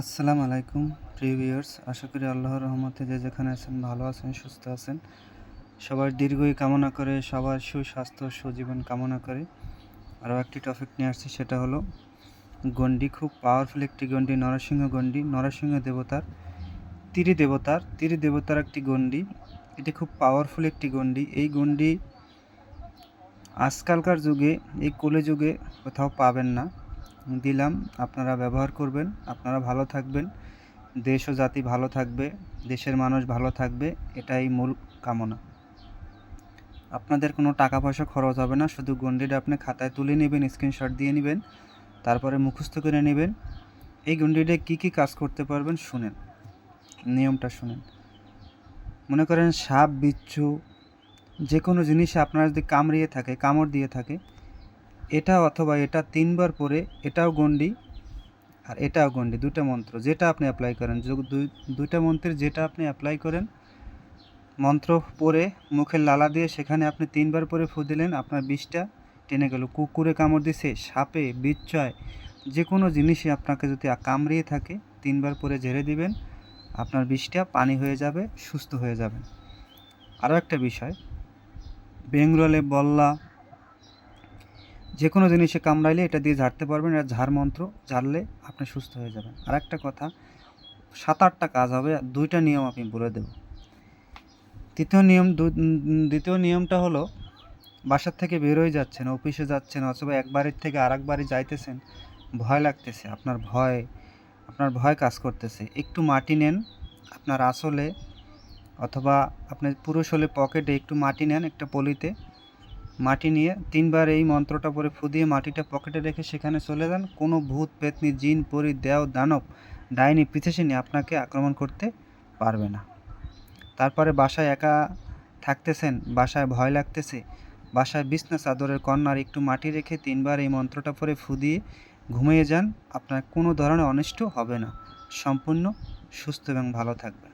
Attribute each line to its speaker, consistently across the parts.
Speaker 1: আসসালামু আলাইকুম, প্রিয় ভিউয়ার্স। আশা করি আল্লাহর রহমতে যে যেখানে আছেন, ভালো আছেন, সুস্থ আছেন। সবার দীর্ঘই কামনা করে, সবার সুস্বাস্থ্য, সুজীবন কামনা করে আরও একটি টপিক নিয়ে আসছি, সেটা হলো গণ্ডি, খুব পাওয়ারফুল একটি গণ্ডি, নরসিংহ গণ্ডি, নরসিংহ দেবতার তিরি দেবতার তিরি দেবতার একটি গণ্ডি। এটি খুব পাওয়ারফুল একটি গণ্ডি। এই গণ্ডি আজকালকার যুগে, এই কলে যুগে কোথাও পাবেন না। দিলাম। আপনারা ব্যবহার করবেন। আপনারা ভালো থাকবেন। দেশ ও জাতি ভালো থাকবে। দেশের মানুষ ভালো থাকবে। এটাই মূল কামনা। আপনাদের কোনো টাকা পয়সা খরচ হবে না। শুধু গন্ডিটা আপনি খাতায় তুলে নেবেন স্ক্রিনশট দিয়ে নেবেন, তারপরে মুখস্থ করে নেবেন। এই গন্ডিটা কী কী কাজ করতে পারবেন শুনেন। নিয়মটা শুনেন। মনে করেন সাপ, বিচ্ছু যে কোনো জিনিসে আপনারা যদি কামড়িয়ে থাকে, কামড় দিয়ে থাকে এটা অথবা এটা তিনবার পরে এটাও গণ্ডি আর এটাও গণ্ডি দুটো মন্ত্র। যেটা আপনি অ্যাপ্লাই করেন দুইটা মন্ত্রের যেটা আপনি অ্যাপ্লাই করেন, মন্ত্র পরে মুখের লালা দিয়ে সেখানে আপনি তিনবার পরে ফু দিলেন, আপনার বিষটা টেনে গেল। কুকুরে কামড় দিছে, সাপে, বিচ্ছয় যে কোনো জিনিসই আপনাকে যদি কামড়িয়ে থাকে, তিনবার পরে ঝেড়ে দিবেন, আপনার বিষটা পানি হয়ে যাবে, সুস্থ হয়ে যাবেন আরও একটা বিষয়, বেঙ্গলে বল্লা যে কোনো জিনিসে কামড়াইলে এটা দিয়ে ঝাড়তে পারবেন এটা ঝাড় মন্ত্র ঝাড়লে আপনি সুস্থ হয়ে যাবেন। আর একটা কথা সাত আটটা কাজ হবে, দুইটা নিয়ম আমি বলে দেব। তৃতীয় নিয়ম দ্বিতীয় নিয়মটা হলো, বাসার থেকে বেরোয় যাচ্ছেন, অফিসে যাচ্ছেন, অথবা এক বাড়ির থেকে আর এক বাড়ি যাইতেছেন, ভয় লাগতেছে, আপনার ভয় আপনার ভয় কাজ করতেছে। একটু মাটি নেন, আপনার আসলে অথবা আপনার পুরুষ হলে পকেটে একটু মাটি নেন একটা পলিতে মাটি নিয়ে তিনবার এই মন্ত্রটা পরে ফুদিয়ে মাটিটা পকেটে রেখে সেখানে চলে যান। কোনো ভূত, পেতনি, জিন, পরি, দেও, দানব, ডাইনি পিছেসিনি আপনাকে আক্রমণ করতে পারবে না। তারপরে বাসায় একা থাকতেছেন, বাসায় ভয় লাগতেছে, বাসায় বিছনা, চাদরের কন্যার একটু মাটি রেখে তিনবার এই মন্ত্রটা পরে ফুদিয়ে ঘুমিয়ে যান। আপনার কোনো ধরনের অনিষ্ট হবে না। সম্পূর্ণ সুস্থ এবং ভালো থাকবেন।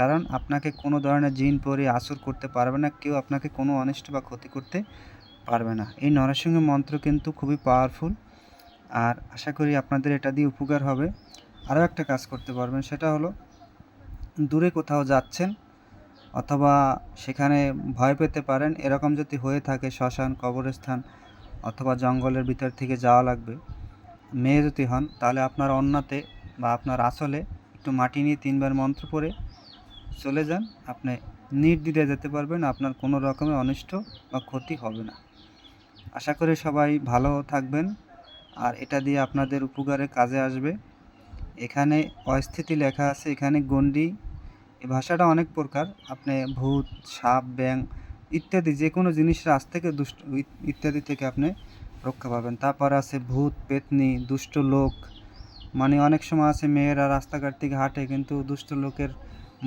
Speaker 1: কারণ আপনাকে কোনো ধরনের জিন, পরে আসর করতে পারবে না, কেউ আপনাকে কোনো অনিষ্ট বা ক্ষতি করতে পারবে না। এই নরসিংহ মন্ত্র কিন্তু খুবই পাওয়ারফুল আর আশা করি আপনাদের এটা দিয়ে উপকার হবে। আরও একটা কাজ করতে পারবেন, সেটা হলো দূরে কোথাও যাচ্ছেন অথবা সেখানে ভয় পেতে পারেন, এরকম যদি হয়ে থাকে শ্মশান, কবরস্থান অথবা জঙ্গলের ভিতর থেকে যাওয়া লাগবে, মেয়ে যদি হন, তাহলে আপনার অন্যতে বা আপনার আসলে একটু মাটি নিয়ে তিনবার মন্ত্র পড়ে চলে যান, আপনি নির্দ্বিধায় যেতে পারবেন, আপনার কোনো রকমের অনিষ্ট বা ক্ষতি হবে না। আশা করি সবাই ভালো থাকবেন, আর এটা দিয়ে আপনাদের উপকারে কাজে আসবে। এখানে অস্থিতি লেখা আছে, এখানে গণ্ডি এই ভাষাটা অনেক প্রকার। আপনি ভূত, সাপ ব্যাং ইত্যাদি যে কোনো জিনিসের আজ থেকে দুষ্ট, ইত্যাদি থেকে আপনি রক্ষা পাবেন। তারপর আছে ভূত, পেতনি, দুষ্ট লোক। মানে অনেক সময় আছে মেয়েরা রাস্তাঘাট থেকে হাঁটে, কিন্তু দুষ্ট লোকের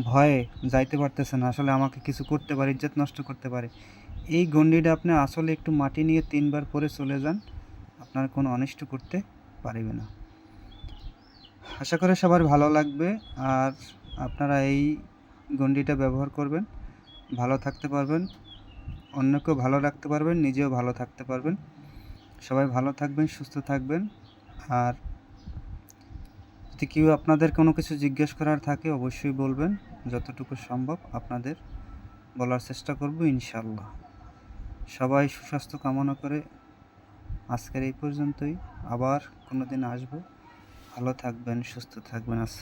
Speaker 1: ভয়ে যাইতে পারতেছে না। আসলে আমাকে কিছু করতে পারে, ইজ্জত নষ্ট করতে পারে। এই গণ্ডিটা আপনি আসলে একটু মাটি নিয়ে তিনবার পরে চলে যান। আপনার কোনো অনিষ্ট করতে পারবে না। আশা করি সবার ভালো লাগবে। আর আপনারা এই গণ্ডিটা ব্যবহার করবেন। ভালো থাকতে পারবেন। অন্যকেও ভালো রাখতে পারবেন, নিজেও ভালো থাকতে পারবেন। সবাই ভালো থাকবেন, সুস্থ থাকবেন। আর যদি কেউ আপনাদের কোনো কিছু জিজ্ঞেস করার থাকে, অবশ্যই বলবেন। যতটুকু সম্ভব আপনাদের বলার চেষ্টা করব ইনশাল্লাহ সবাই সুস্বাস্থ্য কামনা করে আজকের এই পর্যন্তই। আবার কোনো দিন আসব। ভালো থাকবেন, সুস্থ থাকবেন। আসসালাম